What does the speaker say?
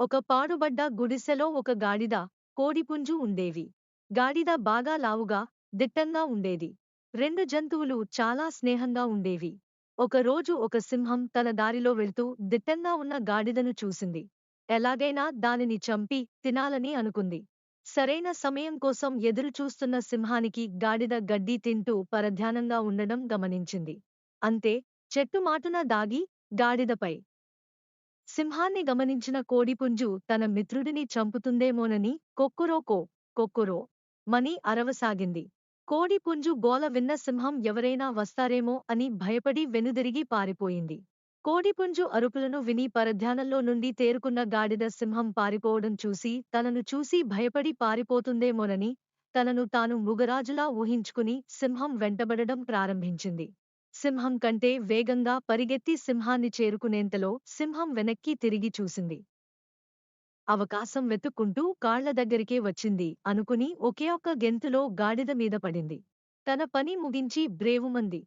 ఒక పాడుబడ్డ గుడిసెలో ఒక గాడిద కోడిపుంజు ఉండేవి. గాడిద బాగా లావుగా దిట్టంగా ఉండేది. రెండు జంతువులు చాలా స్నేహంగా ఉండేవి. ఒకరోజు ఒక సింహం తన దారిలో వెళ్తూ దిట్టంగా ఉన్న గాడిదను చూసింది. ఎలాగైనా దానిని చంపి తినాలని అనుకుంది. సరైన సమయం కోసం ఎదురుచూస్తున్న సింహానికి గాడిద గడ్డి తింటూ పరధ్యానంగా ఉండడం గమనించింది. అంతే చెట్టు మాటున దాగి గాడిదపై సింహాన్ని గమనించిన కోడిపుంజు తన మిత్రుడిని చంపుతుందేమోనని కొక్కురోకో కొక్కురో మని అరవసాగింది. కోడిపుంజు గోల విన్న సింహం ఎవరైనా వస్తారేమో అని భయపడి వెనుదిరిగి పారిపోయింది. కోడిపుంజు అరుపులను విని పరధ్యానంలో నుండి తేరుకున్న గాడిద సింహం పారిపోవడం చూసి తనను చూసి భయపడి పారిపోతుందేమోనని తనను తాను మృగరాజులా ఊహించుకుని సింహం వెంటబడడం ప్రారంభించింది. సింహం కంటే వేగంగా పరిగెత్తి సింహాన్ని చేరుకునేంతలో సింహం వెనక్కి తిరిగి చూసింది. అవకాశం వెతుక్కుంటూ కాళ్ళ దగ్గరికే వచ్చింది అనుకుని ఒకే ఒక్క గెంతులో గాడిద మీద పడింది. తన పని ముగించి బ్రేవుమంది